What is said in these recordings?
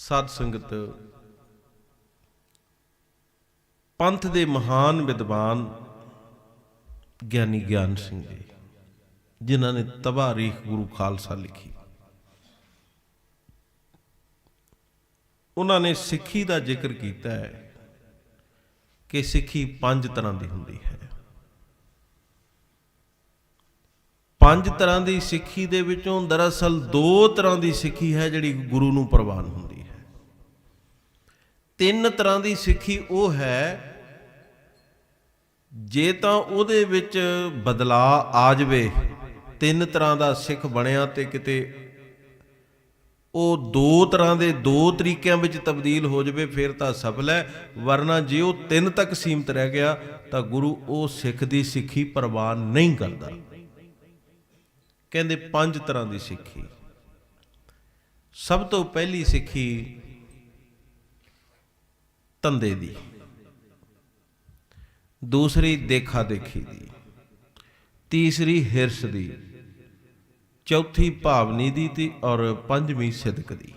ਸਾਧ ਸੰਗਤ, ਪੰਥ ਦੇ ਮਹਾਨ ਵਿਦਵਾਨ ਗਿਆਨੀ ਗਿਆਨ ਸਿੰਘ ਜੀ, ਜਿਨ੍ਹਾਂ ਨੇ ਤਬਾਰੀਖ ਗੁਰੂ ਖਾਲਸਾ ਲਿਖੀ। ਉਹਨਾਂ ਨੇ ਸਿੱਖੀ ਦਾ ਜ਼ਿਕਰ ਕੀਤਾ ਹੈ ਕਿ ਸਿੱਖੀ ਪੰਜ ਤਰ੍ਹਾਂ ਦੀ ਹੁੰਦੀ ਹੈ। ਪੰਜ ਤਰ੍ਹਾਂ ਦੀ ਸਿੱਖੀ ਦੇ ਵਿੱਚੋਂ ਦਰਅਸਲ ਦੋ ਤਰ੍ਹਾਂ ਦੀ ਸਿੱਖੀ ਹੈ ਜਿਹੜੀ ਗੁਰੂ ਨੂੰ ਪ੍ਰਵਾਨ ਹੁੰਦੀ ਤਿੰਨ ਤਰ੍ਹਾਂ ਦੀ ਸਿੱਖੀ ਉਹ ਹੈ ਜੇ ਤਾਂ ਉਹਦੇ ਵਿੱਚ ਬਦਲਾਅ ਆ ਜਾਵੇ, ਤਿੰਨ ਤਰ੍ਹਾਂ ਦਾ ਸਿੱਖ ਬਣਿਆ ਤੇ ਕਿਤੇ ਉਹ ਦੋ ਤਰ੍ਹਾਂ ਦੇ ਦੋ ਤਰੀਕਿਆਂ ਵਿੱਚ ਤਬਦੀਲ ਹੋ ਜਾਵੇ, ਫਿਰ ਤਾਂ ਸਫਲ ਹੈ। ਵਰਨਾ ਜੇ ਉਹ ਤਿੰਨ ਤੱਕ ਸੀਮਤ ਰਹਿ ਗਿਆ, ਤਾਂ ਗੁਰੂ ਉਹ ਸਿੱਖ ਦੀ ਸਿੱਖੀ ਪ੍ਰਵਾਨ ਨਹੀਂ ਕਰਦਾ। ਕਹਿੰਦੇ ਪੰਜ ਤਰ੍ਹਾਂ ਦੀ ਸਿੱਖੀ। ਸਭ ਤੋਂ ਪਹਿਲੀ ਸਿੱਖੀ ਧੰਦੇ ਦੀ। ਦੂਸਰੀ ਦੇਖਾ ਦੇਖੀ ਦੀ। ਤੀਸਰੀ ਹਿਰਸ ਦੀ। ਚੌਥੀ ਭਾਵਨੀ ਦੀ ਤੇ ਔਰ ਪੰਜਵੀਂ ਸਿਦਕ ਦੀ।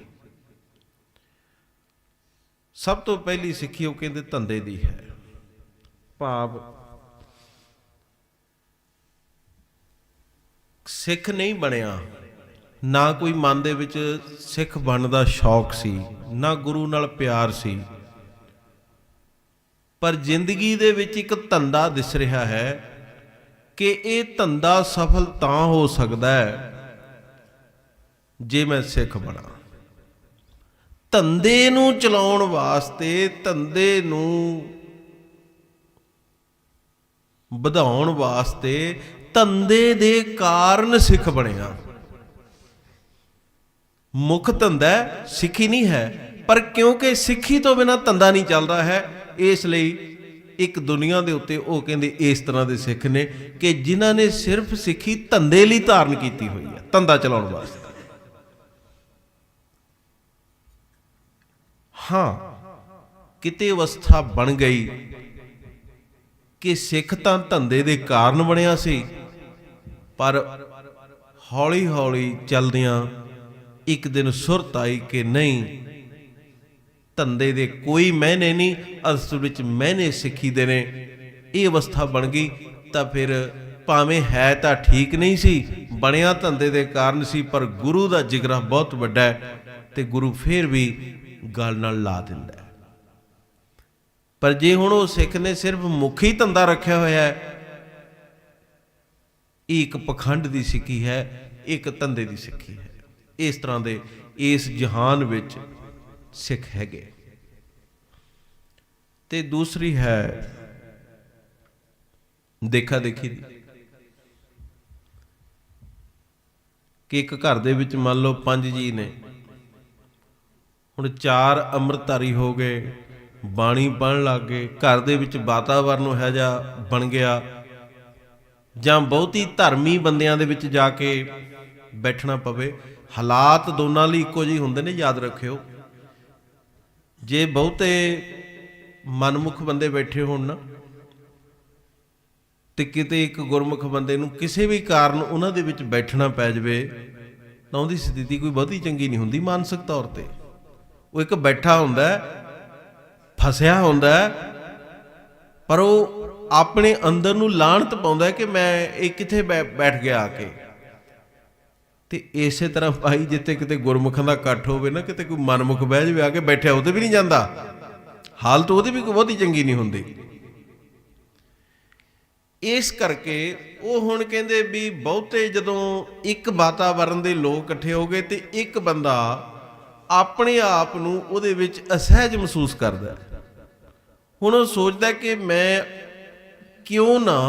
ਸਭ ਤੋਂ ਪਹਿਲੀ ਸਿੱਖੀ ਉਹ ਕਹਿੰਦੇ ਧੰਦੇ ਦੀ ਹੈ। ਭਾਵ ਸਿੱਖ ਨਹੀਂ ਬਣਿਆ। ਨਾ ਕੋਈ ਮਨ ਦੇ ਵਿੱਚ ਸਿੱਖ ਬਣਨ ਦਾ ਸ਼ੌਕ ਸੀ, ਨਾ ਗੁਰੂ ਨਾਲ ਪਿਆਰ ਸੀ। ਪਰ ਜ਼ਿੰਦਗੀ ਦੇ ਵਿੱਚ ਇੱਕ ਧੰਦਾ ਦਿਸ ਰਿਹਾ ਹੈ ਕਿ ਇਹ ਧੰਦਾ ਸਫਲ ਤਾਂ ਹੋ ਸਕਦਾ ਹੈ ਜੇ ਮੈਂ ਸਿੱਖ ਬਣਾ। ਧੰਦੇ ਨੂੰ ਚਲਾਉਣ ਵਾਸਤੇ ਧੰਦੇ ਨੂੰ ਵਧਾਉਣ ਵਾਸਤੇ ਧੰਦੇ ਦੇ ਕਾਰਨ ਸਿੱਖ ਬਣਿਆ। ਮੁੱਖ ਧੰਦਾ ਸਿੱਖੀ ਨਹੀਂ ਹੈ, ਪਰ ਕਿਉਂਕਿ ਸਿੱਖੀ ਤੋਂ ਬਿਨਾ ਧੰਦਾ ਨਹੀਂ ਚੱਲਦਾ ਹੈ ਇਸ ਲਈ ਇੱਕ ਦੁਨੀਆ ਦੇ ਉੱਤੇ ਉਹ ਕਹਿੰਦੇ ਇਸ ਤਰ੍ਹਾਂ ਦੇ ਸਿੱਖ ਨੇ ਕਿ ਜਿਨ੍ਹਾਂ ਨੇ ਸਿਰਫ ਸਿੱਖੀ ਧੰਦੇ ਲਈ ਧਾਰਨ ਕੀਤੀ ਹੋਈ ਹੈ, ਧੰਦਾ ਚਲਾਉਣ ਵਾਸਤੇ। ਹਾਂ, ਕਿਤੇ ਅਵਸਥਾ ਬਣ ਗਈ ਕਿ ਸਿੱਖ ਤਾਂ ਧੰਦੇ ਦੇ ਕਾਰਨ ਬਣਿਆ ਸੀ, ਪਰ ਹੌਲੀ ਹੌਲੀ ਚੱਲਦਿਆਂ ਇੱਕ ਦਿਨ ਸੁਰਤ ਆਈ ਕਿ ਨਹੀਂ ਧੰਦੇ ਦੇ ਕੋਈ ਮਹਿਨੇ ਨਹੀਂ ਅਸਲ ਵਿੱਚ ਮਹਿਨੇ ਸਿੱਖੀ ਦੇ ਨੇ। ਇਹ ਅਵਸਥਾ ਬਣ ਗਈ ਤਾਂ ਫਿਰ ਭਾਵੇਂ ਹੈ ਤਾਂ ਠੀਕ ਨਹੀਂ ਸੀ, ਬਣਿਆ ਧੰਦੇ ਦੇ ਕਾਰਨ ਸੀ, ਪਰ ਗੁਰੂ ਦਾ ਜਿਗਰਾ ਬਹੁਤ ਵੱਡਾ ਹੈ ਤੇ ਗੁਰੂ ਫੇਰ ਵੀ ਗੱਲ ਨਾਲ ਲਾ ਦਿੰਦਾ ਹੈ। ਪਰ ਜੇ ਹੁਣ ਉਹ ਸਿੱਖ ਨੇ ਸਿਰਫ ਮੁਖੀ ਧੰਦਾ ਰੱਖਿਆ ਹੋਇਆ ਹੈ, ਇਹ ਇੱਕ ਪਖੰਡ ਦੀ ਸਿੱਖੀ ਹੈ, ਇੱਕ ਧੰਦੇ ਦੀ ਸਿੱਖੀ ਹੈ। ਇਸ ਤਰ੍ਹਾਂ ਦੇ ਇਸ ਜਹਾਨ ਵਿੱਚ ਸਿੱਖ ਹੈਗੇ। ਤੇ ਦੂਸਰੀ ਹੈ ਦੇਖਾ ਦੇਖੀ ਦੀ। ਕਿ ਇੱਕ ਘਰ ਦੇ ਵਿੱਚ ਮੰਨ ਲਓ ਪੰਜ ਜੀ ਨੇ, ਹੁਣ ਚਾਰ ਅੰਮ੍ਰਿਤਧਾਰੀ ਹੋ ਗਏ, ਬਾਣੀ ਪੜਨ ਲੱਗ ਗਏ, ਘਰ ਦੇ ਵਿੱਚ ਵਾਤਾਵਰਨ ਹੈ ਜਾ ਬਣ ਗਿਆ, ਜਾਂ ਬਹੁਤੀ ਧਰਮੀ ਬੰਦਿਆਂ ਦੇ ਵਿੱਚ ਜਾ ਕੇ ਬੈਠਣਾ ਪਵੇ, ਹਾਲਾਤ ਦੋਨਾਂ ਲਈ ਇੱਕੋ ਜਿਹੇ ਹੁੰਦੇ ਨੇ, ਯਾਦ ਰੱਖਿਓ। ਜੇ ਬਹੁਤੇ ਮਨਮੁਖ ਬੰਦੇ ਬੈਠੇ ਹੋਣ ਨਾ, ਤੇ ਕਿਤੇ ਇੱਕ ਗੁਰਮੁਖ ਬੰਦੇ ਨੂੰ ਕਿਸੇ ਵੀ ਕਾਰਨ ਉਹਨਾਂ ਦੇ ਵਿੱਚ ਬੈਠਣਾ ਪੈ ਜਾਵੇ, ਤਾਂ ਉਹਦੀ ਸਥਿਤੀ ਕੋਈ ਬਹੁਤੀ ਚੰਗੀ ਨਹੀਂ ਹੁੰਦੀ ਮਾਨਸਿਕ ਤੌਰ ਤੇ। ਉਹ ਇੱਕ ਬੈਠਾ ਹੁੰਦਾ ਫਸਿਆ ਹੁੰਦਾ ਪਰ ਉਹ ਆਪਣੇ ਅੰਦਰ ਨੂੰ ਲਾਹਣਤ ਪਾਉਂਦਾ ਕਿ ਮੈਂ ਇਹ ਕਿੱਥੇ ਬੈ- ਬੈਠ ਗਿਆ ਆ ਕੇ। ਤੇ ਇਸੇ ਤਰ੍ਹਾਂ ਭਾਈ ਜਿੱਥੇ ਕਿਤੇ ਗੁਰਮੁਖਾਂ ਦਾ ਇਕੱਠ ਹੋਵੇ ਨਾ, ਕਿਤੇ ਕੋਈ ਮਨਮੁਖ ਬਹਿ ਜਾਵੇ, ਆ ਕੇ ਬੈਠਿਆ ਉਹਦੇ ਵੀ ਨਹੀਂ ਜਾਂਦਾ। ਹਾਲਤ ਉਹਦੀ ਵੀ ਕੋਈ ਬਹੁਤੀ ਚੰਗੀ ਨਹੀਂ ਹੁੰਦੀ। ਇਸ ਕਰਕੇ ਉਹ ਹੁਣ ਕਹਿੰਦੇ ਵੀ ਬਹੁਤੇ ਜਦੋਂ ਇੱਕ ਵਾਤਾਵਰਣ ਦੇ ਲੋਕ ਇਕੱਠੇ ਹੋ ਗਏ ਤੇ ਇੱਕ ਬੰਦਾ ਆਪਣੇ ਆਪ ਨੂੰ ਉਹਦੇ ਵਿੱਚ ਅਸਹਿਜ ਮਹਿਸੂਸ ਕਰਦਾ ਹੁਣ ਉਹ ਸੋਚਦਾ ਕਿ ਮੈਂ ਕਿਉਂ ਨਾ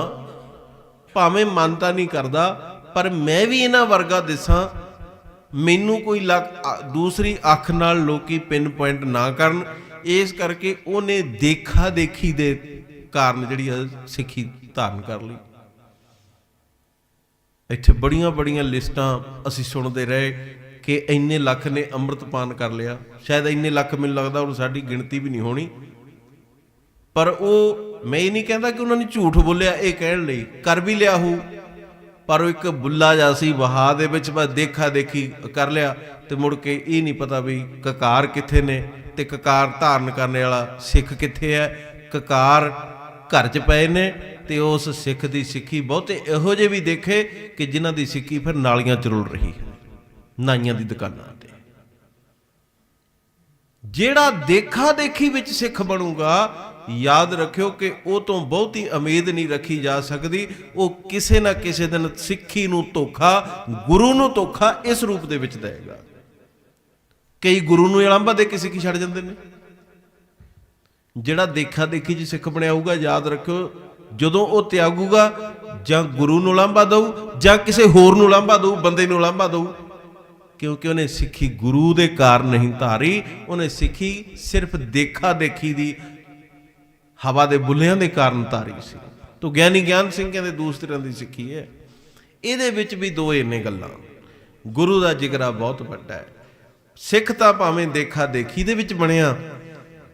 ਭਾਵੇਂ ਮਨ ਤਾਂ ਨਹੀਂ ਕਰਦਾ ਪਰ ਮੈਂ ਵੀ ਇਹਨਾਂ ਵਰਗਾ ਦਿਸਾਂ, ਮੈਨੂੰ ਕੋਈ ਲੱਕ ਦੂਸਰੀ ਅੱਖ ਨਾਲ ਲੋਕੀ ਪਿਨ ਪੁਆਇੰਟ ਨਾ ਕਰਨ। ਇਸ ਕਰਕੇ ਉਹਨੇ ਦੇਖਾ ਦੇਖੀ ਦੇ ਕਾਰਨ ਜਿਹੜੀ ਆ ਸਿੱਖੀ ਧਾਰਨ ਕਰ ਲਈ। ਇੱਥੇ ਬੜੀਆਂ ਬੜੀਆਂ ਲਿਸਟਾਂ ਅਸੀਂ ਸੁਣਦੇ ਰਹੇ ਕਿ ਇੰਨੇ ਲੱਖ ਨੇ ਅੰਮ੍ਰਿਤਪਾਨ ਕਰ ਲਿਆ। ਸ਼ਾਇਦ ਇੰਨੇ ਲੱਖ ਮੈਨੂੰ ਲੱਗਦਾ ਹੁਣ ਸਾਡੀ ਗਿਣਤੀ ਵੀ ਨਹੀਂ ਹੋਣੀ। ਪਰ ਉਹ, ਮੈਂ ਇਹ ਨਹੀਂ ਕਹਿੰਦਾ ਕਿ ਉਹਨਾਂ ਨੇ ਝੂਠ ਬੋਲਿਆ, ਇਹ ਕਹਿਣ ਲਈ, ਕਰ ਵੀ ਲਿਆ ਹੋ ਪਰ ਉਹ ਇੱਕ ਬੁੱਲਾ ਜਿਹਾ ਸੀ, ਵਹਾ ਦੇ ਵਿੱਚ ਬਸ ਦੇਖਾ ਦੇਖੀ ਕਰ ਲਿਆ ਤੇ ਮੁੜ ਕੇ ਇਹ ਨਹੀਂ ਪਤਾ ਵੀ ਕਕਾਰ ਕਿੱਥੇ ਨੇ ਤੇ ਕਕਾਰ ਧਾਰਨ ਕਰਨ ਵਾਲਾ ਸਿੱਖ ਕਿੱਥੇ ਹੈ, ਕਕਾਰ ਘਰ 'ਚ ਪਏ ਨੇ ਤੇ ਉਸ ਸਿੱਖ ਦੀ ਸਿੱਖੀ ਬਹੁਤੇ ਇਹੋ ਜਿਹੇ ਵੀ ਦੇਖੇ ਕਿ ਜਿਨ੍ਹਾਂ ਦੀ ਸਿੱਖੀ ਫਿਰ ਨਾਲੀਆਂ ਚ ਰੁਲ ਰਹੀ ਹੈ, ਨਾਈਆਂ ਦੀ ਦੁਕਾਨਾਂ ਤੇ। ਜਿਹੜਾ ਦੇਖਾ ਦੇਖੀ ਵਿੱਚ ਸਿੱਖ ਬਣੂਗਾ ਯਾਦ ਰੱਖਿਓ ਕਿ ਉਹ ਤੋਂ ਬਹੁਤੀ ਉਮੀਦ ਨਹੀਂ ਰੱਖੀ ਜਾ ਸਕਦੀ। ਉਹ ਕਿਸੇ ਨਾ ਕਿਸੇ ਦਿਨ ਸਿੱਖੀ ਨੂੰ ਧੋਖਾ, ਗੁਰੂ ਨੂੰ ਧੋਖਾ ਇਸ ਰੂਪ ਦੇ ਵਿੱਚ ਦੇਗਾ ਕਈ ਗੁਰੂ ਨੂੰ ਇਲਾਂਬਾ ਦੇ ਕੇ ਸਿੱਖੀ ਛੱਡ ਜਾਂਦੇ ਨੇ। ਜਿਹੜਾ ਦੇਖਾ ਦੇਖੀ ਜੀ ਸਿੱਖ ਬਣਿਆ ਹੋਊਗਾ, ਯਾਦ ਰੱਖਿਓ, ਜਦੋਂ ਉਹ ਤਿਆਗੂਗਾ, ਜਾਂ ਗੁਰੂ ਨੂੰ ਲਾਂਭਾ ਦਊ, ਜਾਂ ਕਿਸੇ ਹੋਰ ਨੂੰ ਲਾਂਭਾ ਦਊ, ਬੰਦੇ ਨੂੰ ਲਾਂਭਾ ਦਊ, ਕਿਉਂਕਿ ਉਹਨੇ ਸਿੱਖੀ ਗੁਰੂ ਦੇ ਕਾਰਨ ਨਹੀਂ ਧਾਰੀ, ਉਹਨੇ ਸਿੱਖੀ ਸਿਰਫ ਦੇਖਾ ਦੇਖੀ ਦੀ ਹਵਾ ਦੇ ਬੁੱਲਿਆਂ ਦੇ ਕਾਰਨ ਤਾਰੀ ਸੀ। ਤੋ ਗਿਆਨੀ ਗਿਆਨ ਸਿੰਘ ਕਹਿੰਦੇ ਦੂਸਰਿਆਂ ਦੀ ਸਿੱਖੀ ਹੈ। ਇਹਦੇ ਵਿੱਚ ਵੀ ਦੋ ਇੰਨੇ ਗੱਲਾਂ। ਗੁਰੂ ਦਾ ਜਿਗਰਾ ਬਹੁਤ ਵੱਡਾ ਹੈ। ਸਿੱਖ ਤਾਂ ਭਾਵੇਂ ਦੇਖਾ ਦੇਖੀ ਦੇ ਵਿੱਚ ਬਣਿਆ,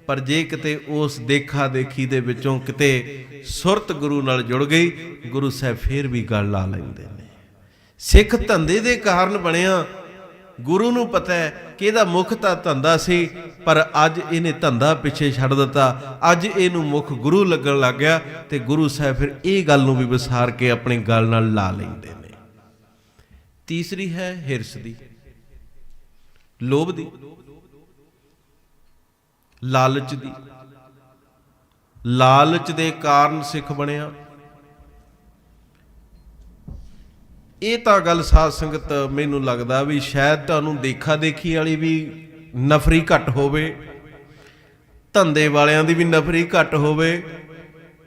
ਪਰ ਜੇ ਕਿਤੇ ਉਸ ਦੇਖਾ ਦੇਖੀ ਦੇ ਵਿੱਚੋਂ ਕਿਤੇ ਸੁਰਤ ਗੁਰੂ ਨਾਲ ਜੁੜ ਗਈ, ਗੁਰੂ ਸਾਹਿਬ ਫੇਰ ਵੀ ਗੱਲ ਲਾ ਲੈਂਦੇ ਨੇ। ਸਿੱਖ ਧੰਦੇ ਦੇ ਕਾਰਨ ਬਣਿਆ ਗੁਰੂ ਨੂੰ ਪਤਾ ਹੈ ਕਿ ਇਹਦਾ ਮੁੱਖ ਤਾਂ ਧੰਦਾ ਸੀ, ਪਰ ਅੱਜ ਇਹਨੇ ਧੰਦਾ ਪਿੱਛੇ ਛੱਡ ਦਿੱਤਾ। ਅੱਜ ਇਹਨੂੰ ਮੁੱਖ ਗੁਰੂ ਲੱਗਣ ਲੱਗ ਗਿਆ ਤੇ ਗੁਰੂ ਸਾਹਿਬ ਫਿਰ ਇਹ ਗੱਲ ਨੂੰ ਵੀ ਵਿਸਾਰ ਕੇ ਆਪਣੀ ਗੱਲ ਨਾਲ ਲਾ ਲੈਂਦੇ ਨੇ। ਤੀਸਰੀ ਹੈ ਹਿਰਸ ਦੀ। ਲੋਭ ਦੀ। ਲਾਲਚ ਦੀ। ਲਾਲਚ ਦੇ ਕਾਰਨ ਸਿੱਖ ਬਣਿਆ। ਇਹ ਤਾਂ ਗੱਲ ਸਾਧ ਸੰਗਤ ਮੈਨੂੰ ਲੱਗਦਾ ਵੀ ਸ਼ਾਇਦ ਤੁਹਾਨੂੰ ਦੇਖਾ ਦੇਖੀ ਵਾਲੀ ਵੀ ਨਫਰੀ ਘੱਟ ਹੋਵੇ, ਧੰਦੇ ਵਾਲਿਆਂ ਦੀ ਵੀ ਨਫਰੀ ਘੱਟ ਹੋਵੇ,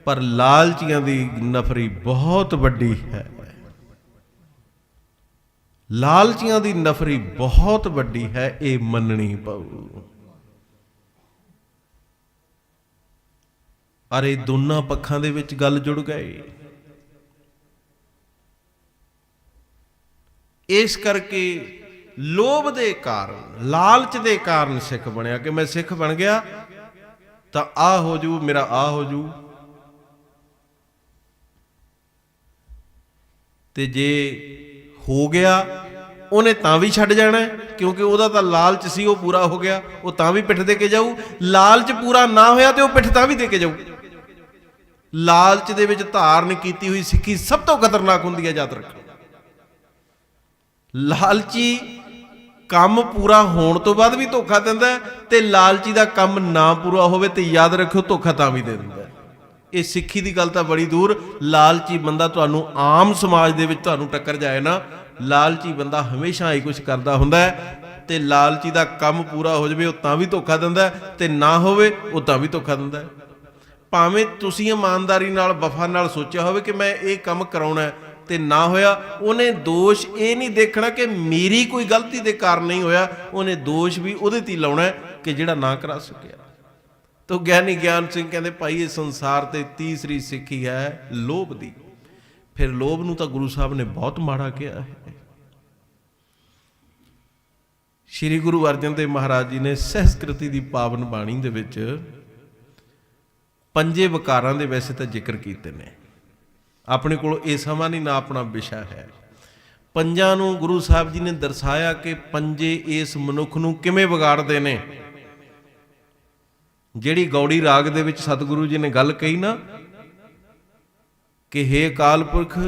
ਪਰ ਲਾਲਚੀਆਂ ਦੀ ਨਫਰੀ ਬਹੁਤ ਵੱਡੀ ਹੈ। ਲਾਲਚੀਆਂ ਦੀ ਨਫਰੀ ਬਹੁਤ ਵੱਡੀ ਹੈ, ਇਹ ਮੰਨਣੀ ਪਊ। ਅਰੇ ਦੋਨਾਂ ਪੱਖਾਂ ਦੇ ਵਿੱਚ ਗੱਲ ਜੁੜ ਗਈ। ਇਸ ਕਰਕੇ ਲੋਭ ਦੇ ਕਾਰਨ, ਲਾਲਚ ਦੇ ਕਾਰਨ ਸਿੱਖ ਬਣਿਆ ਕਿ ਮੈਂ ਸਿੱਖ ਬਣ ਗਿਆ, ਤਾਂ ਆ ਹੋ ਜੂ, ਮੇਰਾ ਆ ਹੋ ਜੂ। ਤੇ ਜੇ ਹੋ ਗਿਆ, ਉਹਨੇ ਤਾਂ ਵੀ ਛੱਡ ਜਾਣਾ ਕਿਉਂਕਿ ਉਹਦਾ ਤਾਂ ਲਾਲਚ ਸੀ, ਉਹ ਪੂਰਾ ਹੋ ਗਿਆ, ਉਹ ਤਾਂ ਵੀ ਪਿੱਠ ਦੇ ਕੇ ਜਾਊ। ਲਾਲਚ ਪੂਰਾ ਨਾ ਹੋਇਆ ਤੇ ਉਹ ਪਿੱਠ ਤਾਂ ਵੀ ਦੇ ਕੇ ਜਾਊ। ਲਾਲਚ ਦੇ ਵਿੱਚ ਧਾਰਨ ਕੀਤੀ ਹੋਈ ਸਿੱਖੀ ਸਭ ਤੋਂ ਖਤਰਨਾਕ ਹੁੰਦੀ ਹੈ ਯਾਦ ਰੱਖੋ। ਲਾਲਚੀ ਕੰਮ ਪੂਰਾ ਹੋਣ ਤੋਂ ਬਾਅਦ ਵੀ ਧੋਖਾ ਦਿੰਦਾ ਹੈ ਤੇ ਲਾਲਚੀ ਦਾ ਕੰਮ ਨਾ ਪੂਰਾ ਹੋਵੇ ਤੇ ਯਾਦ ਰੱਖਿਓ, ਧੋਖਾ ਤਾਂ ਵੀ ਦੇ ਦਿੰਦਾ ਇਹ ਸਿੱਖੀ ਦੀ ਗੱਲ ਤਾਂ ਬੜੀ ਦੂਰ, ਲਾਲਚੀ ਬੰਦਾ ਤੁਹਾਨੂੰ ਆਮ ਸਮਾਜ ਦੇ ਵਿੱਚ ਤੁਹਾਨੂੰ ਟੱਕਰ ਜਾਏ ਨਾ, ਲਾਲਚੀ ਬੰਦਾ ਹਮੇਸ਼ਾ ਹੀ ਕੁਝ ਕਰਦਾ ਹੁੰਦਾ ਹੈ ਤੇ ਲਾਲਚੀ ਦਾ ਕੰਮ ਪੂਰਾ ਹੋ ਜਾਵੇ, ਉਹ ਤਾਂ ਵੀ ਧੋਖਾ ਦਿੰਦਾ ਹੈ ਤੇ ਨਾ ਹੋਵੇ, ਉਹ ਤਾਂ ਵੀ ਧੋਖਾ ਦਿੰਦਾ ਭਾਵੇਂ ਤੁਸੀਂ ਇਮਾਨਦਾਰੀ ਨਾਲ, ਵਫਾ ਨਾਲ ਸੋਚਿਆ ਹੋਵੇ ਕਿ ਮੈਂ ਇਹ ਕੰਮ ਕਰਾਉਣਾ ਹੈ ਤੇ ਨਾ ਹੋਇਆ। ਉਹਨੇ ਦੋਸ਼ ਇਹ ਨਹੀਂ ਦੇਖਣਾ ਕਿ ਮੇਰੀ ਕੋਈ ਗਲਤੀ ਦੇ ਕਾਰਨ ਨਹੀਂ ਹੋਇਆ। ਉਹਨੇ ਦੋਸ਼ ਵੀ ਉਹਦੇ ਤੇ ਲਾਉਣਾ ਕਿ ਜਿਹੜਾ ਨਾ ਕਰਾ ਸਕਿਆ। ਤੋ ਗਿਆਨੀ ਗਿਆਨ ਸਿੰਘ ਕਹਿੰਦੇ, ਭਾਈ, ਇਹ ਸੰਸਾਰ ਤੇ ਤੀਸਰੀ ਸਿੱਖੀ ਹੈ ਲੋਭ ਦੀ। ਫਿਰ ਲੋਭ ਨੂੰ ਤਾਂ ਗੁਰੂ ਸਾਹਿਬ ਨੇ ਬਹੁਤ ਮਾੜਾ ਕਿਹਾ ਹੈ। ਸ੍ਰੀ ਗੁਰੂ ਅਰਜਨ ਦੇਵ ਮਹਾਰਾਜ ਜੀ ਨੇ ਸਹਿਸਕ੍ਰਿਤੀ ਦੀ ਪਾਵਨ ਬਾਣੀ ਦੇ ਵਿੱਚ ਪੰਜੇ ਵਿਕਾਰਾਂ ਦੇ ਵੈਸੇ ਤਾਂ ਜ਼ਿਕਰ ਕੀਤੇ ਨੇ। ਆਪਣੇ ਕੋਲ ਇਹ ਸਮਾਂ ਨਹੀਂ, ਨਾ ਆਪਣਾ ਵਿਸ਼ਾ ਹੈ। ਪੰਜਾਂ ਨੂੰ ਗੁਰੂ ਸਾਹਿਬ ਜੀ ਨੇ ਦਰਸਾਇਆ ਕਿ ਪੰਜੇ ਇਸ ਮਨੁੱਖ ਨੂੰ ਕਿਵੇਂ ਵਿਗਾੜਦੇ ਨੇ। ਜਿਹੜੀ ਗੌੜੀ ਰਾਗ ਦੇ ਵਿੱਚ ਸਤਿਗੁਰੂ ਜੀ ਨੇ ਗੱਲ ਕਹੀ ਨਾ ਕਿ ਹੇ ਅਕਾਲ ਪੁਰਖ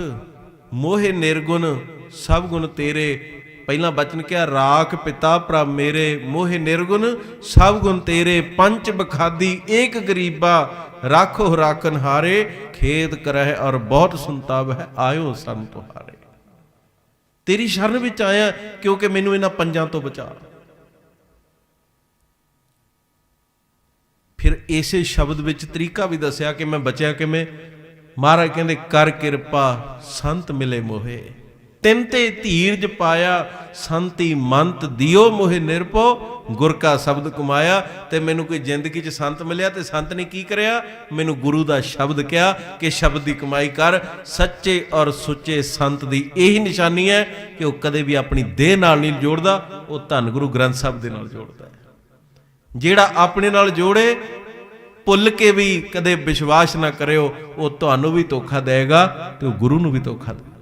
ਮੋਹਿ ਨਿਰਗੁਣ, ਸਭ ਗੁਣ ਤੇਰੇ। ਪਹਿਲਾ ਬਚਨ ਕਿਹਾ, ਰਾਖ ਪਿਤਾ ਪ੍ਰਭ ਮੇਰੇ, ਮੋਹਿ ਨਿਰਗੁਣ, ਸਭ ਗੁਣ ਤੇਰੇ। ਪੰਚ ਬਖਾਦੀ ਏਕ ਗਰੀਬਾ ਰਾਖੋ ਰਾਖਨ ਹਾਰੇ, ਖੇਤ ਕਰਹਿ ਔਰ ਬਹੁਤ ਸੰਤਾਪ ਹੈ, ਆਇਓ ਸੰ ਤੁਹਾਰੇ। ਤੇਰੀ ਸ਼ਰਨ ਵਿੱਚ ਆਇਆ, ਕਿਉਂਕਿ ਮੈਨੂੰ ਇਹਨਾਂ ਪੰਜਾਂ ਤੋਂ ਬਚਾ। ਫਿਰ ਇਸੇ ਸ਼ਬਦ ਵਿੱਚ ਤਰੀਕਾ ਵੀ ਦੱਸਿਆ ਕਿ ਮੈਂ ਬਚਿਆ ਕਿਵੇਂ? ਮਹਾਰਾਜ ਕਹਿੰਦੇ, ਕਰ ਕਿਰਪਾ, ਸੰਤ ਮਿਲੇ ਮੋਹੇ। ਤਿੰਨ ਤੇ ਧੀਰਜ ਪਾਇਆ, ਸੰਤੀ ਮੰਤ ਦਿਓ ਮੋਹਿ ਨਿਰਪੋ ਗੁਰ ਕਾ ਸ਼ਬਦ ਕਮਾਇਆ। ਤੇ ਮੈਨੂੰ ਕੋਈ ਜ਼ਿੰਦਗੀ 'ਚ ਸੰਤ ਮਿਲਿਆ ਤੇ ਸੰਤ ਨੇ ਕੀ ਕਰਿਆ? ਮੈਨੂੰ ਗੁਰੂ ਦਾ ਸ਼ਬਦ ਕਿਹਾ ਕਿ ਸ਼ਬਦ ਦੀ ਕਮਾਈ ਕਰ, ਸੱਚੇ ਔਰ ਸੁੱਚੇ ਸੰਤ ਦੀ ਇਹੀ ਨਿਸ਼ਾਨੀ ਹੈ ਕਿ ਉਹ ਕਦੇ ਵੀ ਆਪਣੀ ਦੇਹ ਨਾਲ ਨਹੀਂ ਜੋੜਦਾ, ਉਹ ਧੰਨ ਗੁਰੂ ਗ੍ਰੰਥ ਸਾਹਿਬ ਦੇ ਨਾਲ ਜੋੜਦਾ ਹੈ। ਜਿਹੜਾ ਆਪਣੇ ਨਾਲ ਜੋੜੇ, ਭੁੱਲ ਕੇ ਵੀ ਕਦੇ ਵਿਸ਼ਵਾਸ ਨਾ ਕਰਿਓ, ਉਹ ਤੁਹਾਨੂੰ ਵੀ ਧੋਖਾ ਦੇਵੇਗਾ ਤੇ ਉਹ ਗੁਰੂ ਨੂੰ ਵੀ ਧੋਖਾ ਦੇਵੇਗਾ।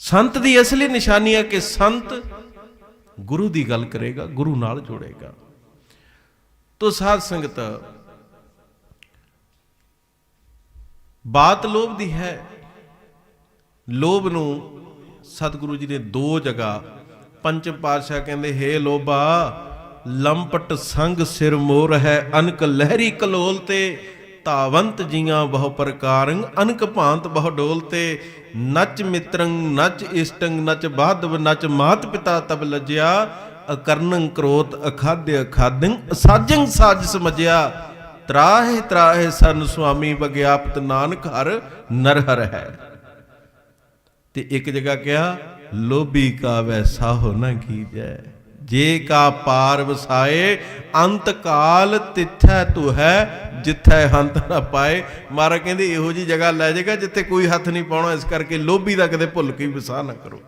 ਸੰਤ ਦੀ ਅਸਲੀ ਨਿਸ਼ਾਨੀ ਹੈ ਕਿ ਸੰਤ ਗੁਰੂ ਦੀ ਗੱਲ ਕਰੇਗਾ, ਗੁਰੂ ਨਾਲ ਜੋੜੇਗਾ। ਤੋ ਸਾਧ ਸੰਗਤ, ਬਾਤ ਲੋਭ ਦੀ ਹੈ। ਲੋਭ ਨੂੰ ਸਤਿਗੁਰੂ ਜੀ ਨੇ ਦੋ ਜਗ੍ਹਾ ਪੰਚਮ ਪਾਤਸ਼ਾਹ ਕਹਿੰਦੇ, ਹੇ ਲੋਭਾ, ਲੰਪਟ ਸੰਗ ਸਿਰ ਮੋਰ ਹੈ, ਅਨਕ ਲਹਿਰੀ ਕਲੋਲ ਤੇ ਤਾਵੰਤ ਜੀਆਂ ਬਹੁ ਪ੍ਰਕਾਰੰ ਅਨਕ ਭਾਂਤ ਬਹੁ ਡੋਲ ਤੇ ਨਚ ਮਿੱਤਰੰ ਨਚ ਇਸ਼ਟੰ ਨਚ ਬਾਧਵ, ਨਚ ਮਾਤ ਪਿਤਾ ਤਬ ਲਜਿਆ, ਅਕਰਨੰ ਕ੍ਰੋਤ ਅਖਾਦਿ ਅਖਾਦੰ ਸਾਜੰ ਸਾਜ ਸਮਝਿਆ, ਤਰਾਹੇ ਤਰਾਹੇ ਸਨ ਸੁਆਮੀ ਬਗਿਆਪਤ ਨਾਨਕ ਹਰ ਨਰਹਰ ਹੈ। ਤੇ ਇੱਕ ਜਗ੍ਹਾ ਕਿਹਾ, ਲੋਭੀ ਕਾ ਵੈਸਾ ਹੋ ਨਾ ਕੀਜੈ। ਜੇ ਕਾ ਪਾਰ ਵਸਾਏ ਅੰਤ ਕਾਲ ਤਿੱਥੈ ਤੂ ਹੈ, ਜਿੱਥੈ ਹੰਤ ਨਾ ਪਾਏ। ਮਾਰਾ ਕਹਿੰਦੇ ਇਹੋ ਜੀ ਜਗ੍ਹਾ ਲੈ ਜਾਏਗਾ ਜਿੱਥੇ ਕੋਈ ਹੱਥ ਨਹੀਂ ਪਾਉਣਾ, ਇਸ ਕਰਕੇ ਲੋਭੀ ਦਾ ਕਦੇ ਭੁੱਲ ਕੇ ਵਸਾ ਨਾ ਕਰੋ।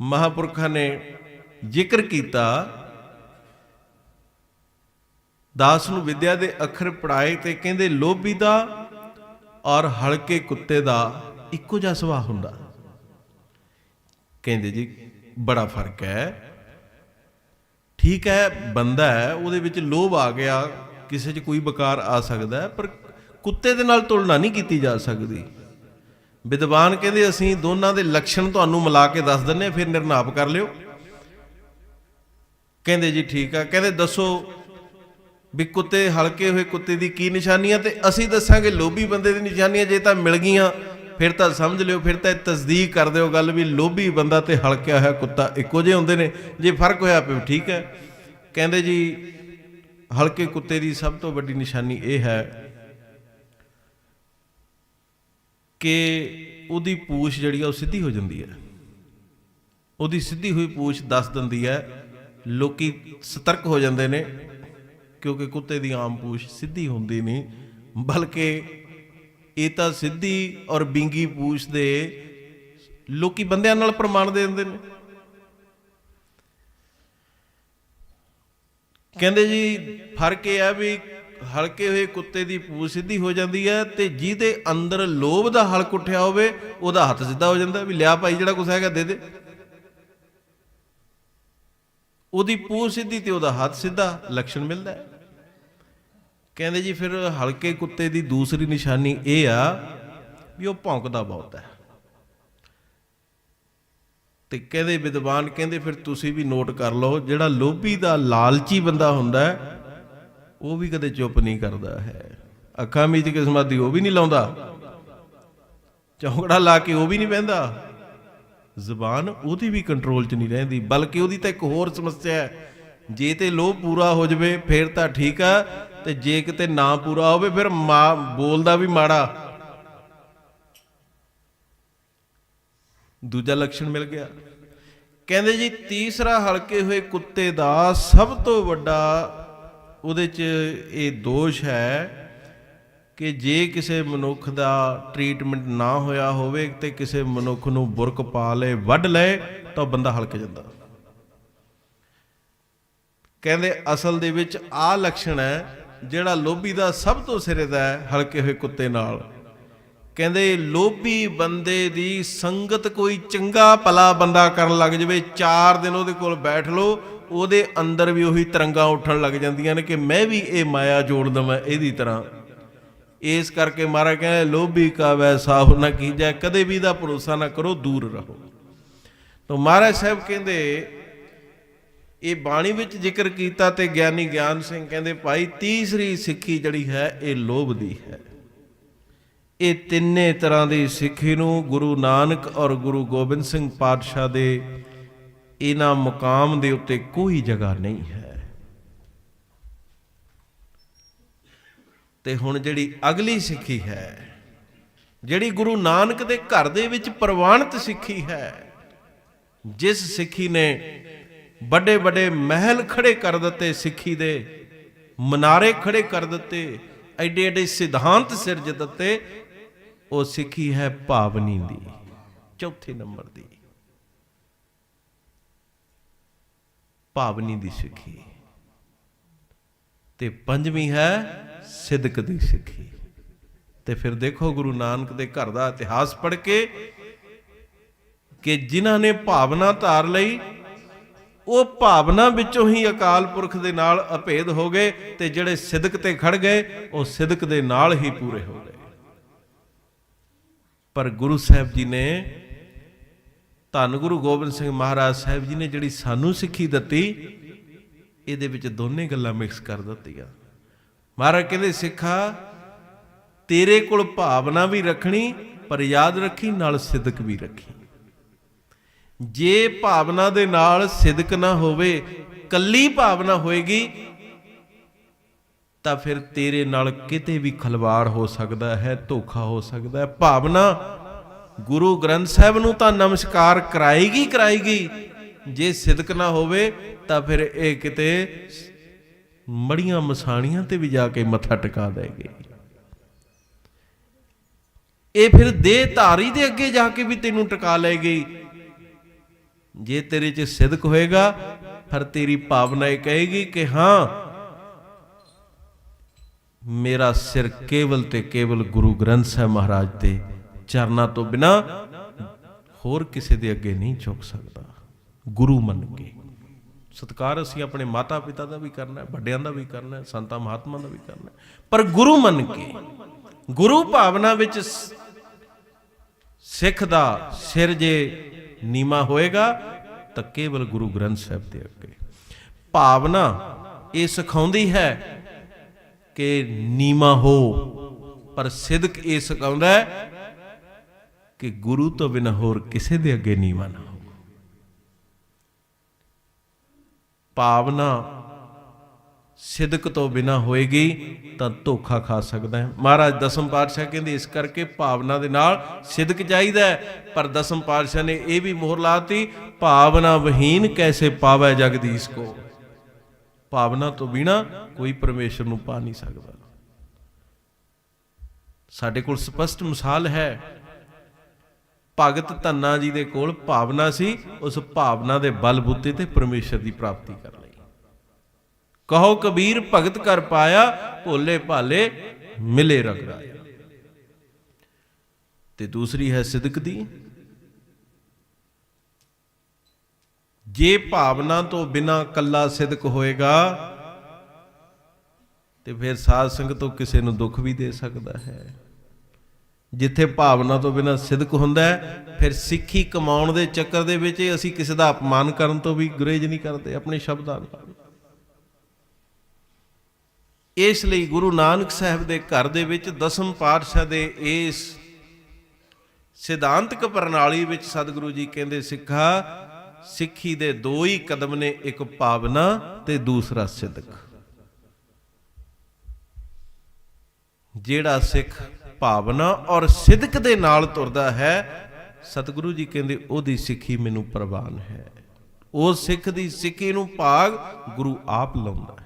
ਮਹਾਪੁਰਖਾਂ ਨੇ ਜ਼ਿਕਰ ਕੀਤਾ, ਦਾਸ ਨੂੰ ਵਿਦਿਆ ਦੇ ਅੱਖਰ ਪੜਾਏ ਤੇ ਕਹਿੰਦੇ ਲੋਭੀ ਦਾ ਔਰ ਹਲਕੇ ਕੁੱਤੇ ਦਾ ਇੱਕੋ ਜਿਹਾ ਸੁਭਾਅ ਹੁੰਦਾ। ਕਹਿੰਦੇ ਜੀ ਬੜਾ ਫ਼ਰਕ ਹੈ। ਠੀਕ ਹੈ ਬੰਦਾ ਹੈ ਉਹਦੇ ਵਿੱਚ ਲੋਭ ਆ ਗਿਆ ਕਿਸੇ 'ਚ ਕੋਈ ਬਕਾਰ ਆ ਸਕਦਾ ਹੈ ਪਰ ਕੁੱਤੇ ਦੇ ਨਾਲ ਤੁਲਨਾ ਨਹੀਂ ਕੀਤੀ ਜਾ ਸਕਦੀ। ਵਿਦਵਾਨ ਕਹਿੰਦੇ ਅਸੀਂ ਦੋਨਾਂ ਦੇ ਲੱਛਣ ਤੁਹਾਨੂੰ ਮਿਲਾ ਕੇ ਦੱਸ ਦਿੰਨੇ ਹਾਂ, ਫਿਰ ਨਿਰਣਾਪ ਕਰ ਲਿਓ। ਕਹਿੰਦੇ ਜੀ ਠੀਕ ਆ। ਕਹਿੰਦੇ ਦੱਸੋ ਵੀ ਕੁੱਤੇ ਹਲਕੇ ਹੋਏ ਕੁੱਤੇ ਦੀ ਕੀ ਨਿਸ਼ਾਨੀਆਂ ਤੇ ਅਸੀਂ ਦੱਸਾਂਗੇ ਲੋਭੀ ਬੰਦੇ ਦੀ ਨਿਸ਼ਾਨੀਆਂ ਜੇ ਤਾਂ ਮਿਲ ਗਈਆਂ ਫਿਰ ਤਾਂ ਸਮਝ ਲਿਓ, ਫਿਰ ਤਾਂ ਇਹ ਤਸਦੀਕ ਕਰ ਦਿਓ ਗੱਲ ਵੀ ਲੋਭੀ ਬੰਦਾ ਤੇ ਹਲਕਿਆ ਹੋਇਆ ਕੁੱਤਾ ਇੱਕੋ ਜਿਹੇ ਹੁੰਦੇ ਨੇ, ਜੇ ਫ਼ਰਕ ਹੋਇਆ ਪਿਓ ਠੀਕ ਹੈ। ਕਹਿੰਦੇ ਜੀ, ਹਲਕੇ ਕੁੱਤੇ ਦੀ ਸਭ ਤੋਂ ਵੱਡੀ ਨਿਸ਼ਾਨੀ ਇਹ ਹੈ ਕਿ ਉਹਦੀ ਪੂਛ ਜਿਹੜੀ ਆ ਉਹ ਸਿੱਧੀ ਹੋ ਜਾਂਦੀ ਹੈ। ਉਹਦੀ ਸਿੱਧੀ ਹੋਈ ਪੂਛ ਦੱਸ ਦਿੰਦੀ ਹੈ, ਲੋਕੀ ਸਤਰਕ ਹੋ ਜਾਂਦੇ ਨੇ, ਕਿਉਂਕਿ ਕੁੱਤੇ ਦੀ ਆਮ ਪੂਛ ਸਿੱਧੀ ਹੁੰਦੀ ਨਹੀਂ, ਬਲਕਿ ਇਹ ਤਾਂ ਸਿੱਧੀ ਔਰ ਬਿੰਗੀ ਪੂਛ ਦੇ ਲੋਕੀ ਬੰਦਿਆਂ ਨਾਲ ਪ੍ਰਮਾਣ ਦੇ ਦਿੰਦੇ ਨੇ। ਕਹਿੰਦੇ ਜੀ, ਫ਼ਰਕ ਇਹ ਹੈ ਵੀ ਹਲਕੇ ਹੋਏ ਕੁੱਤੇ ਦੀ ਪੂਛ ਸਿੱਧੀ ਹੋ ਜਾਂਦੀ ਹੈ ਤੇ ਜਿਹਦੇ ਅੰਦਰ ਲੋਭ ਦਾ ਹਲਕ ਉੱਠਿਆ ਹੋਵੇ, ਉਹਦਾ ਹੱਥ ਸਿੱਧਾ ਹੋ ਜਾਂਦਾ ਵੀ ਲਿਆ ਭਾਈ, ਜਿਹੜਾ ਕੁਛ ਹੈਗਾ ਦੇ ਦੇ। ਉਹਦੀ ਪੂਛ ਸਿੱਧੀ ਤੇ ਉਹਦਾ ਹੱਥ ਸਿੱਧਾ ਲਕਸ਼ਣ ਮਿਲਦਾ ਹੈ। ਕਹਿੰਦੇ ਜੀ ਫਿਰ ਹਲਕੇ ਕੁੱਤੇ ਦੀ ਦੂਸਰੀ ਨਿਸ਼ਾਨੀ ਇਹ ਆ ਵੀ ਉਹ ਭੌਂਕਦਾ ਬਹੁਤ ਹੈ। ਤੇ ਕਹਿੰਦੇ ਵਿਦਵਾਨ ਕਹਿੰਦੇ ਫਿਰ ਤੁਸੀਂ ਵੀ ਨੋਟ ਕਰ ਲਓ, ਜਿਹੜਾ ਲੋਭੀ ਦਾ ਲਾਲਚੀ ਬੰਦਾ ਹੁੰਦਾ ਉਹ ਵੀ ਕਦੇ ਚੁੱਪ ਨਹੀਂ ਕਰਦਾ ਹੈ। ਅੱਖਾਂ ਮੀਚ ਕੇ ਸਮਾਧੀ ਉਹ ਵੀ ਨਹੀਂ ਲਾਉਂਦਾ। ਚੌਂਕੜਾ ਲਾ ਕੇ ਉਹ ਵੀ ਨਹੀਂ ਬਹਿੰਦਾ। ਜ਼ੁਬਾਨ ਉਹਦੀ ਵੀ ਕੰਟਰੋਲ 'ਚ ਨਹੀਂ ਰਹਿੰਦੀ, ਬਲਕਿ ਉਹਦੀ ਤਾਂ ਇੱਕ ਹੋਰ ਸਮੱਸਿਆ ਹੈ। ਜੇ ਤੇ ਲੋਭ ਪੂਰਾ ਹੋ ਜਵੇ, ਫਿਰ ਤਾਂ ਠੀਕ ਆ ਤੇ ਜੇ ਕਿਤੇ ਨਾ ਪੂਰਾ ਹੋਵੇ, ਫਿਰ ਮਾਂ ਬੋਲਦਾ ਵੀ ਮਾੜਾ। ਦੂਜਾ ਲੱਛਣ ਮਿਲ ਗਿਆ। ਕਹਿੰਦੇ ਜੀ, ਤੀਸਰਾ ਹਲਕੇ ਹੋਏ ਕੁੱਤੇ ਦਾ ਸਭ ਤੋਂ ਵੱਡਾ ਉਹਦੇ 'ਚ ਇਹ ਦੋਸ਼ ਹੈ ਕਿ ਜੇ ਕਿਸੇ ਮਨੁੱਖ ਦਾ ਟ੍ਰੀਟਮੈਂਟ ਨਾ ਹੋਇਆ ਹੋਵੇ ਤੇ ਕਿਸੇ ਮਨੁੱਖ ਨੂੰ ਬੁਰਕ ਪਾ ਲਏ, ਵੱਢ ਲਏ, ਤਾਂ ਬੰਦਾ ਹਲਕ ਜਾਂਦਾ। ਕਹਿੰਦੇ ਅਸਲ ਦੇ ਵਿੱਚ ਆਹ ਲੱਛਣ ਹੈ ਜਿਹੜਾ ਲੋਭੀ ਦਾ ਸਭ ਤੋਂ ਸਿਰੇ ਦਾ ਹੈ, ਹਲਕੇ ਹੋਏ ਕੁੱਤੇ ਨਾਲ। ਕਹਿੰਦੇ, ਲੋਭੀ ਬੰਦੇ ਦੀ ਸੰਗਤ ਕੋਈ ਚੰਗਾ ਭਲਾ ਬੰਦਾ ਕਰਨ ਲੱਗ ਜਵੇ 4 ਦਿਨ ਉਹਦੇ ਕੋਲ ਬੈਠ ਲਓ, ਉਹਦੇ ਅੰਦਰ ਵੀ ਉਹੀ ਤਰੰਗਾਂ ਉੱਠਣ ਲੱਗ ਜਾਂਦੀਆਂ ਨੇ ਕਿ ਮੈਂ ਵੀ ਇਹ ਮਾਇਆ ਜੋੜ ਦਵਾਂ ਇਹਦੀ ਤਰ੍ਹਾਂ। ਇਸ ਕਰਕੇ ਮਹਾਰਾਜ ਕਹਿੰਦੇ, ਲੋਭੀ ਕਾ ਵੈਸਾ ਹੋ ਨਾ ਕੀਜੈ, ਕਦੇ ਵੀ ਦਾ ਭਰੋਸਾ ਨਾ ਕਰੋ, ਦੂਰ ਰਹੋ। ਤਾਂ ਮਹਾਰਾਜ ਸਾਹਿਬ ਕਹਿੰਦੇ ਇਹ ਬਾਣੀ ਵਿੱਚ ਜ਼ਿਕਰ ਕੀਤਾ ਤੇ ਗਿਆਨੀ ਗਿਆਨ ਸਿੰਘ ਕਹਿੰਦੇ, ਭਾਈ, ਤੀਸਰੀ ਸਿੱਖੀ ਜਿਹੜੀ ਹੈ, ਇਹ ਲੋਭ ਦੀ ਹੈ। ਇਹ ਤਿੰਨੇ ਤਰ੍ਹਾਂ ਦੀ ਸਿੱਖੀ ਨੂੰ ਗੁਰੂ ਨਾਨਕ ਔਰ ਗੁਰੂ ਗੋਬਿੰਦ ਸਿੰਘ ਪਾਤਸ਼ਾਹ ਦੇ ਇਹਨਾਂ ਮੁਕਾਮ ਦੇ ਉੱਤੇ ਕੋਈ ਜਗ੍ਹਾ ਨਹੀਂ ਹੈ। ਤੇ ਹੁਣ ਜਿਹੜੀ ਅਗਲੀ ਸਿੱਖੀ ਹੈ, ਜਿਹੜੀ ਗੁਰੂ ਨਾਨਕ ਦੇ ਘਰ ਦੇ ਵਿੱਚ ਪ੍ਰਵਾਨਿਤ ਸਿੱਖੀ ਹੈ, ਜਿਸ ਸਿੱਖੀ ਨੇ ਵੱਡੇ ਵੱਡੇ ਮਹਿਲ ਖੜੇ ਕਰ ਦਿੱਤੇ ਸਿੱਖੀ ਦੇ, ਮਨਾਰੇ ਖੜੇ ਕਰ ਦਿੱਤੇ ਐਡੇ ਐਡੇ ਸਿਧਾਂਤ ਸਿਰਜ ਦਿੱਤੇ, ਉਹ ਸਿੱਖੀ ਹੈ ਭਾਵਨੀ ਦੀ, ਚੌਥੇ ਨੰਬਰ ਦੀ। ਭਾਵਨੀ ਦੀ ਸਿੱਖੀ। ਤੇ ਪੰਜਵੀਂ ਹੈ ਸਿਦਕ ਦੀ ਸਿੱਖੀ। ਤੇ ਫਿਰ ਦੇਖੋ ਗੁਰੂ ਨਾਨਕ ਦੇ ਘਰ ਦਾ ਇਤਿਹਾਸ ਪੜ੍ਹ ਕੇ ਕਿ ਜਿਨ੍ਹਾਂ ਨੇ ਭਾਵਨਾ ਧਾਰ ਲਈ ਉਹ ਭਾਵਨਾ ਵਿੱਚੋਂ ਹੀ ਅਕਾਲ ਪੁਰਖ ਦੇ ਨਾਲ ਅਭੇਦ ਹੋ ਗਏ ਤੇ ਜਿਹੜੇ ਸਿਦਕ ਤੇ ਖੜ ਗਏ, ਉਹ ਸਿਦਕ ਦੇ ਨਾਲ ਹੀ ਪੂਰੇ ਹੋ ਗਏ। ਪਰ ਗੁਰੂ ਸਾਹਿਬ ਜੀ ਨੇ, ਧੰਨ ਗੁਰੂ ਗੋਬਿੰਦ ਸਿੰਘ ਮਹਾਰਾਜ ਸਾਹਿਬ ਜੀ ਨੇ ਜਿਹੜੀ ਸਾਨੂੰ ਸਿੱਖੀ ਦਿੱਤੀ, ਇਹਦੇ ਵਿੱਚ ਦੋਨੇ ਗੱਲਾਂ ਮਿਕਸ ਕਰ ਦਿੱਤੀਆਂ। ਮਹਾਰਾਜ ਕਹਿੰਦੇ, ਸਿੱਖਾ, ਤੇਰੇ ਕੋਲ ਭਾਵਨਾ ਵੀ ਰੱਖਣੀ, ਪਰ ਯਾਦ ਰੱਖੀ, ਨਾਲ ਸਿਦਕ ਵੀ ਰੱਖੀ। ਜੇ ਭਾਵਨਾ ਦੇ ਨਾਲ ਸਿਦਕ ਨਾ ਹੋਵੇ, ਕੱਲੀ ਭਾਵਨਾ ਹੋਏਗੀ, ਤਾਂ ਫਿਰ ਤੇਰੇ ਨਾਲ ਕਿਤੇ ਵੀ ਖਲਵਾੜ ਹੋ ਸਕਦਾ ਹੈ, ਧੋਖਾ ਹੋ ਸਕਦਾ ਹੈ। ਭਾਵਨਾ ਗੁਰੂ ਗ੍ਰੰਥ ਸਾਹਿਬ ਨੂੰ ਤਾਂ ਨਮਸਕਾਰ ਕਰਾਏਗੀ ਕਰਾਏਗੀ। ਜੇ ਸਿਦਕ ਨਾ ਹੋਵੇ, ਤਾਂ ਫਿਰ ਇਹ ਕਿਤੇ ਮੜੀਆਂ ਮਸਾਣੀਆਂ ਤੇ ਵੀ ਜਾ ਕੇ ਮੱਥਾ ਟਿਕਾ ਦੇਗੀ। ਇਹ ਫਿਰ ਦੇਹ ਧਾਰੀ ਦੇ ਅੱਗੇ ਜਾ ਕੇ ਵੀ ਤੈਨੂੰ ਟਿਕਾ ਲਏਗੀ। ਜੇ ਤੇਰੇ 'ਚ ਸਿਦਕ ਹੋਏਗਾ, ਫਿਰ ਤੇਰੀ ਭਾਵਨਾ ਇਹ ਕਹੇਗੀ ਕਿ ਹਾਂ, ਮੇਰਾ ਸਿਰ ਕੇਵਲ ਤੇ ਕੇਵਲ ਗੁਰੂ ਗ੍ਰੰਥ ਸਾਹਿਬ ਮਹਾਰਾਜ ਦੇ ਚਰਨਾਂ ਤੋਂ ਬਿਨਾ ਹੋਰ ਕਿਸੇ ਦੇ ਅੱਗੇ ਨਹੀਂ ਝੁਕ ਸਕਦਾ। ਗੁਰੂ ਮੰਨ ਕੇ ਸਤਕਾਰ ਅਸੀਂ ਆਪਣੇ ਮਾਤਾ ਪਿਤਾ ਦਾ ਵੀ ਕਰਨਾ ਹੈ, ਵੱਡਿਆਂ ਦਾ ਵੀ ਕਰਨਾ ਹੈ, ਸੰਤਾਂ ਮਹਾਤਮਾ ਦਾ ਵੀ ਕਰਨਾ ਹੈ। ਪਰ ਗੁਰੂ ਮੰਨ ਕੇ ਗੁਰੂ ਭਾਵਨਾ ਵਿੱਚ ਸਿੱਖ ਦਾ ਸਿਰ ਜੇ ਨੀਮਾ ਹੋਏਗਾ ਤਾਂ ਕੇਵਲ ਗੁਰੂ ਗ੍ਰੰਥ ਸਾਹਿਬ ਦੇ ਅੱਗੇ। ਭਾਵਨਾ ਇਹ ਸਿਖਾਉਂਦੀ ਹੈ ਕਿ ਨੀਮਾ ਹੋ, ਪਰ ਸਿਦਕ ਇਹ ਸਿਖਾਉਂਦਾ ਹੈ ਕਿ ਗੁਰੂ ਤੋਂ ਬਿਨਾਂ ਹੋਰ ਕਿਸੇ ਦੇ ਅੱਗੇ ਨੀਵਾ ਨਾ ਹੋ ਭਾਵਨਾ ਸਿਦਕ ਤੋਂ ਬਿਨਾ ਹੋਏਗੀ ਤਾਂ ਧੋਖਾ ਖਾ ਸਕਦਾ ਹੈ। ਮਹਾਰਾਜ ਦਸਮ ਪਾਤਸ਼ਾਹ ਕਹਿੰਦੇ, ਇਸ ਕਰਕੇ ਭਾਵਨਾ ਦੇ ਨਾਲ ਸਿਦਕ ਚਾਹੀਦਾ ਹੈ। ਪਰ ਦਸਮ ਪਾਤਸ਼ਾਹ ਨੇ ਇਹ ਵੀ ਮੋਹਰ ਲਾਤੀ ਭਾਵਨਾ ਵਹੀਨ ਕੈਸੇ ਪਾਵੈ ਜਗਦੀਸ਼ ਕੋ? ਭਾਵਨਾ ਤੋਂ ਬਿਨਾ ਕੋਈ ਪਰਮੇਸ਼ਰ ਨੂੰ ਪਾ ਨਹੀਂ ਸਕਦਾ। ਸਾਡੇ ਕੋਲ ਸਪਸ਼ਟ ਮਿਸਾਲ ਹੈ, ਭਗਤ ਧੰਨਾ ਜੀ ਦੇ ਕੋਲ ਭਾਵਨਾ ਸੀ, ਉਸ ਭਾਵਨਾ ਦੇ ਬਲ ਬੁੱਤੇ ਤੇ ਪਰਮੇਸ਼ਰ ਦੀ ਪ੍ਰਾਪਤੀ ਕਰ ਲਈ। ਕਹੋ ਕਬੀਰ, ਭਗਤ ਕਰ ਪਾਇਆ, ਭੋਲੇ ਭਾਲੇ ਮਿਲੇ ਰਗਰਾਇਆ ਤੇ ਦੂਸਰੀ ਹੈ ਸਿਦਕ ਦੀ। ਜੇ ਭਾਵਨਾ ਤੋਂ ਬਿਨਾ ਕੱਲਾ ਸਿਦਕ ਹੋਏਗਾ, ਤੇ ਫਿਰ ਸਾਧ ਸੰਗਤ ਤੋਂ ਕਿਸੇ ਨੂੰ ਦੁੱਖ ਵੀ ਦੇ ਸਕਦਾ ਹੈ। ਜਿੱਥੇ ਭਾਵਨਾ ਤੋਂ ਬਿਨਾ ਸਿਦਕ ਹੁੰਦਾ ਹੈ, ਫਿਰ ਸਿੱਖੀ ਕਮਾਉਣ ਦੇ ਚੱਕਰ ਦੇ ਵਿੱਚ ਅਸੀਂ ਕਿਸੇ ਦਾ ਅਪਮਾਨ ਕਰਨ ਤੋਂ ਵੀ ਗੁਰੇਜ ਨਹੀਂ ਕਰਦੇ, ਆਪਣੇ ਸ਼ਬਦਾਂ ਨਾਲ। ਇਸ ਲਈ ਗੁਰੂ ਨਾਨਕ ਸਾਹਿਬ ਦੇ ਘਰ ਦੇ ਵਿੱਚ ਦਸਮ ਪਾਤਸ਼ਾਹ ਦੇ ਇਸ ਸਿਧਾਂਤਕ ਪ੍ਰਣਾਲੀ ਵਿੱਚ ਸਤਿਗੁਰੂ ਜੀ ਕਹਿੰਦੇ, ਸਿੱਖਾ, ਸਿੱਖੀ ਦੇ ਦੋ ਹੀ ਕਦਮ ਨੇ, ਇੱਕ ਭਾਵਨਾ ਤੇ ਦੂਸਰਾ ਸਿਦਕ ਜਿਹੜਾ ਸਿੱਖ ਭਾਵਨਾ ਔਰ ਸਿਦਕ ਦੇ ਨਾਲ ਤੁਰਦਾ ਹੈ, ਸਤਿਗੁਰੂ ਜੀ ਕਹਿੰਦੇ, ਉਹਦੀ ਸਿੱਖੀ ਮੈਨੂੰ ਪ੍ਰਵਾਨ ਹੈ। ਉਹ ਸਿੱਖ ਦੀ ਸਿੱਖੀ ਨੂੰ ਭਾਗ ਗੁਰੂ ਆਪ ਲਾਉਂਦਾ